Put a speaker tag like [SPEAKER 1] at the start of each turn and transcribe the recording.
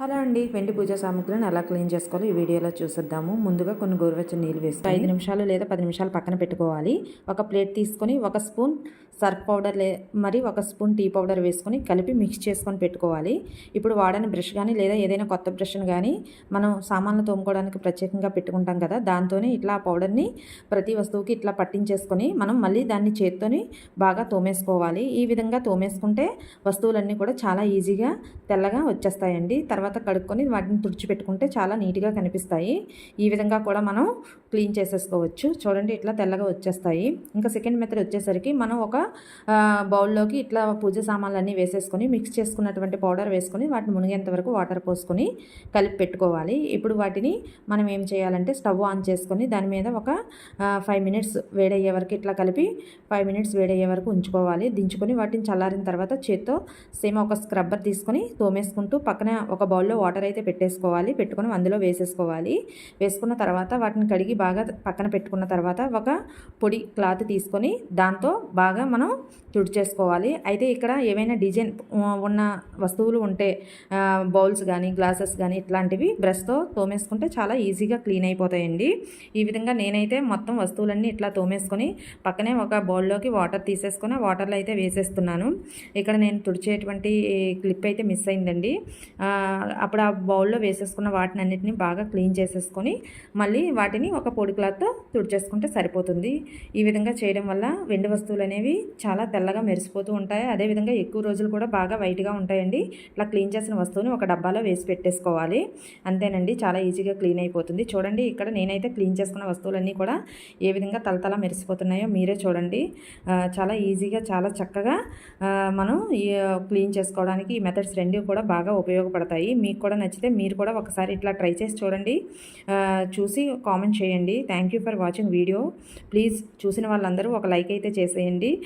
[SPEAKER 1] Hello అండి వెండి పూజ సామాగ్రిని ఎలా క్లీన్ చేసుకోవాలో ఈ వీడియోలో చూసేద్దాము. ముందుగా కొన్ని గోరువెచ్చని నీళ్ళు వేసుకొని ఐదు నిమిషాలు లేదా పది నిమిషాలు పక్కన పెట్టుకోవాలి. ఒక ప్లేట్ తీసుకొని ఒక స్పూన్ సర్ఫ్ పౌడర్ లే మరి ఒక స్పూన్ టీ పౌడర్ వేసుకొని కలిపి మిక్స్ చేసుకొని పెట్టుకోవాలి. ఇప్పుడు వాడని బ్రష్ కానీ లేదా ఏదైనా కొత్త బ్రష్ని కానీ మనం సామాన్లు తోముకోవడానికి ప్రత్యేకంగా పెట్టుకుంటాం కదా దాంతోనే ఇట్లా ఆ పౌడర్ని ప్రతి వస్తువుకి ఇట్లా పట్టించేసుకొని మనం మళ్ళీ దాన్ని చేత్తోని బాగా తోమేసుకోవాలి. ఈ విధంగా తోమేసుకుంటే వస్తువులన్నీ కూడా చాలా ఈజీగా తెల్లగా వచ్చేస్తాయండి. తర్వాత కడుక్కొని వాటిని తుడిచిపెట్టుకుంటే చాలా నీట్గా కనిపిస్తాయి. ఈ విధంగా కూడా మనం క్లీన్ చేసేసుకోవచ్చు. చూడండి ఇట్లా తెల్లగా వచ్చేస్తాయి. ఇంకా సెకండ్ మెథడ్ వచ్చేసరికి మనం ఒక బౌల్లోకి ఇట్లా పూజ సామాన్లు అన్నీ వేసేసుకొని మిక్స్ చేసుకున్నటువంటి పౌడర్ వేసుకొని వాటిని మునిగేంత వరకు వాటర్ పోసుకొని కలిపి పెట్టుకోవాలి. ఇప్పుడు వాటిని మనం ఏం చేయాలంటే స్టవ్ ఆన్ చేసుకొని దాని మీద ఒక ఫైవ్ మినిట్స్ వేడయ్యే వరకు ఇట్లా కలిపి ఫైవ్ మినిట్స్ వేడయ్యే వరకు ఉంచుకోవాలి. దించుకొని వాటిని చల్లారిన తర్వాత చేత్తో సేమ్ ఒక స్క్రబ్బర్ తీసుకొని తోమేసుకుంటూ పక్కన ఒక బౌల్లో వాటర్ అయితే పెట్టేసుకోవాలి. పెట్టుకొని అందులో వేసేసుకోవాలి. వేసుకున్న తర్వాత వాటిని కడిగి బాగా పక్కన పెట్టుకున్న తర్వాత ఒక పొడి క్లాత్ తీసుకొని దాంతో బాగా మనం తుడిచేసుకోవాలి. అయితే ఇక్కడ ఏవైనా డిజైన్ ఉన్న వస్తువులు ఉంటే బౌల్స్ కానీ గ్లాసెస్ కానీ ఇట్లాంటివి బ్రష్తో తోమేసుకుంటే చాలా ఈజీగా క్లీన్ అయిపోతాయండి. ఈ విధంగా నేనైతే మొత్తం వస్తువులన్నీ ఇట్లా తోమేసుకొని పక్కనే ఒక బౌల్లోకి వాటర్ తీసేసుకొని వాటర్లో అయితే వేసేస్తున్నాను. ఇక్కడ నేను తుడిచేటువంటి క్లిప్ అయితే మిస్ అయిందండి. అప్పుడు ఆ బౌల్లో వేసేసుకున్న వాటిని అన్నిటిని బాగా క్లీన్ చేసేసుకొని మళ్ళీ వాటిని ఒక పొడి క్లాత్తో తుడిచేసుకుంటే సరిపోతుంది. ఈ విధంగా చేయడం వల్ల వెండి వస్తువులు అనేవి చాలా తెల్లగా మెరిసిపోతూ ఉంటాయి. అదేవిధంగా ఎక్కువ రోజులు కూడా బాగా వైట్గా ఉంటాయండి. ఇట్లా క్లీన్ చేసిన వస్తువుని ఒక డబ్బాలో వేసి పెట్టేసుకోవాలి. అంతేనండి చాలా ఈజీగా క్లీన్ అయిపోతుంది. చూడండి ఇక్కడ నేనైతే క్లీన్ చేసుకున్న వస్తువులన్నీ కూడా ఏ విధంగా తలతల మెరిసిపోతున్నాయో మీరే చూడండి. చాలా ఈజీగా చాలా చక్కగా మనం క్లీన్ చేసుకోవడానికి ఈ మెథడ్స్ రెండు కూడా బాగా ఉపయోగపడతాయి. మీకు కూడా నచ్చితే మీరు కూడా ఒకసారి ఇట్లా ట్రై చేసి చూడండి. చూసి కామెంట్ చేయండి. Thank you for watching video please చూసిన వాళ్ళందరూ ఒక లైక్ అయితే చేసేయండి.